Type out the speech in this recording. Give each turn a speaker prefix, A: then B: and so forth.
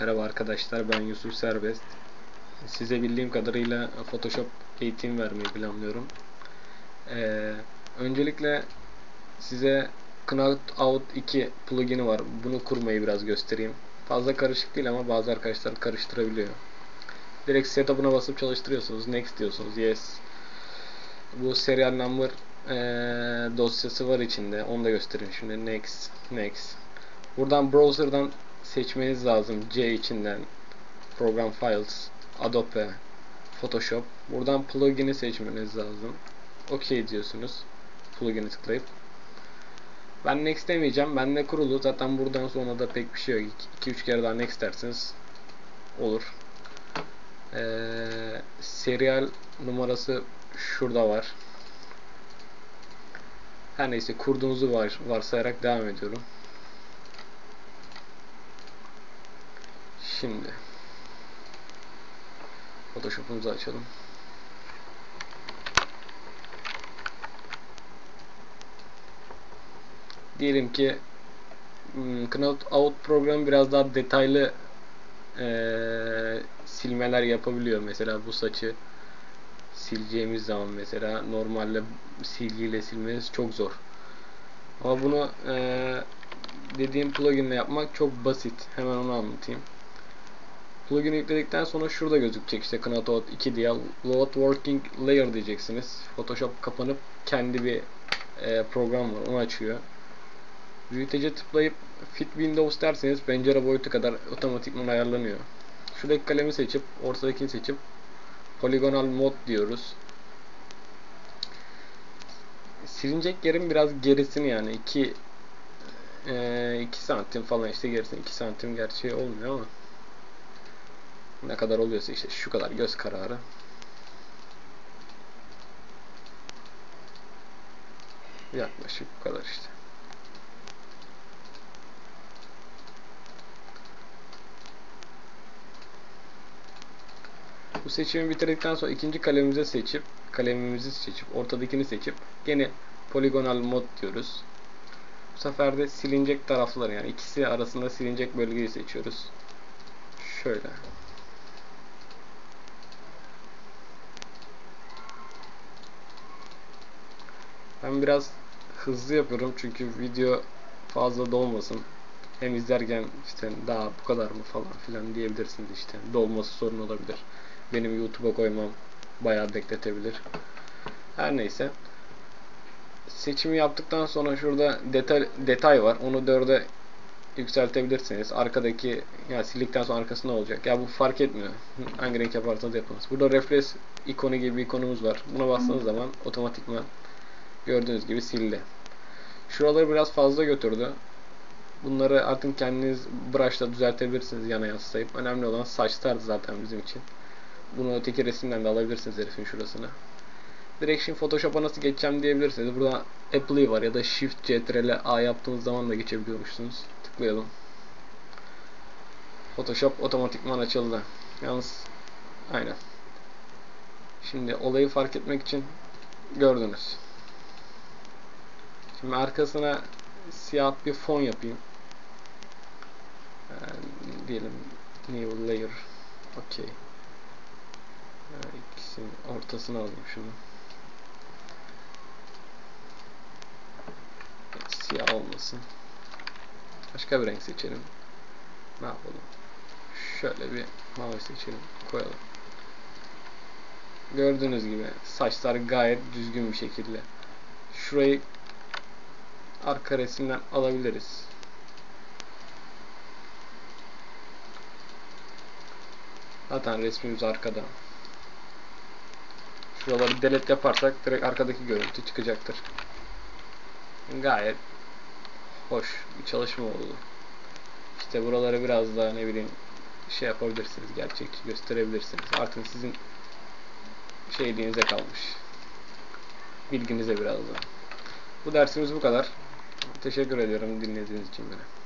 A: Merhaba arkadaşlar ben Yusuf Serbest. Size bildiğim kadarıyla Photoshop eğitim vermeyi planlıyorum. Ee, öncelikle size Knockout 2 plugin'i var. Bunu kurmayı biraz göstereyim. Fazla karışık değil ama bazı arkadaşlar karıştırabiliyor. Direkt setup'ına basıp çalıştırıyorsunuz. Next diyorsunuz. Yes. Bu serial number ee, dosyası var içinde. Onu da göstereyim şimdi. Next. Next. Buradan browser'dan seçmeniz lazım. C içinden Program Files, Adobe, Photoshop. Buradan plugin'i seçmeniz lazım. OK diyorsunuz. Plugin'i tıklayıp. Ben next demeyeceğim. Bende kurulu. Zaten buradan sonra da pek bir şey yok. 2-3 kere daha next derseniz olur. Ee, serial numarası şurada var. Her neyse kurduğunuzu var, varsayarak devam ediyorum. Şimdi Photoshop'umuzu açalım. Diyelim ki hmm, Knockout programı biraz daha detaylı ee, silmeler yapabiliyor. Mesela bu saçı sileceğimiz zaman mesela normalde silgiyle silmeniz çok zor. Ama bunu ee, dediğim pluginle yapmak çok basit. Hemen onu anlatayım. Plugin yükledikten sonra şurada gözükecek işte Knockout 2 diye Load Working Layer diyeceksiniz. Photoshop kapanıp kendi bir e, program var. Onu açıyor. Büyütece tıklayıp Fit Windows derseniz pencere boyutu kadar otomatikman ayarlanıyor. Şuradaki kalemi seçip ortadakini seçip Polygonal Mode diyoruz. Silinecek yerin biraz gerisini yani 2 2 e, santim falan işte gerisini 2 santim gerçeği olmuyor ama ne kadar oluyorsa işte şu kadar göz kararı. Yaklaşık bu kadar işte. Bu seçimi bitirdikten sonra ikinci kalemimize seçip kalemimizi seçip ortadakini seçip gene poligonal mod diyoruz. Bu sefer de silinecek tarafları yani ikisi arasında silinecek bölgeyi seçiyoruz. Şöyle. Ben biraz hızlı yapıyorum çünkü video fazla dolmasın. Hem izlerken işte daha bu kadar mı falan filan diyebilirsiniz işte. Dolması sorun olabilir. Benim YouTube'a koymam bayağı bekletebilir. Her neyse. Seçimi yaptıktan sonra şurada detay, detay var. Onu 4'e yükseltebilirsiniz. Arkadaki ya sildikten sonra arkası ne olacak? Ya bu fark etmiyor. Hangi renk yaparsanız yapınız. Burada refresh ikonu gibi bir ikonumuz var. Buna bastığınız zaman otomatikman Gördüğünüz gibi sildi. Şuraları biraz fazla götürdü. Bunları artık kendiniz brush'la düzeltebilirsiniz yana yaslayıp. Önemli olan saçlardı zaten bizim için. Bunu öteki resimden de alabilirsiniz herifin şurasını. Direkt şimdi Photoshop'a nasıl geçeceğim diyebilirsiniz. Burada Apply var ya da Shift Ctrl A yaptığınız zaman da geçebiliyormuşsunuz. Tıklayalım. Photoshop otomatikman açıldı. Yalnız aynen. Şimdi olayı fark etmek için gördünüz. Şimdi arkasına siyah bir fon yapayım. Yani diyelim new layer. Okey. Yani ikisinin ortasına alayım şunu. Siyah olmasın. Başka bir renk seçelim. Ne yapalım? Şöyle bir mavi seçelim. Koyalım. Gördüğünüz gibi saçlar gayet düzgün bir şekilde. Şurayı arka resimden alabiliriz. Zaten resmimiz arkada. Şuraları delete yaparsak direkt arkadaki görüntü çıkacaktır. Gayet hoş bir çalışma oldu. İşte buraları biraz daha ne bileyim şey yapabilirsiniz, gerçekçi gösterebilirsiniz. Artık sizin şeyliğinize kalmış. Bilginize biraz daha. Bu dersimiz bu kadar. Teşekkür ediyorum dinlediğiniz için beni.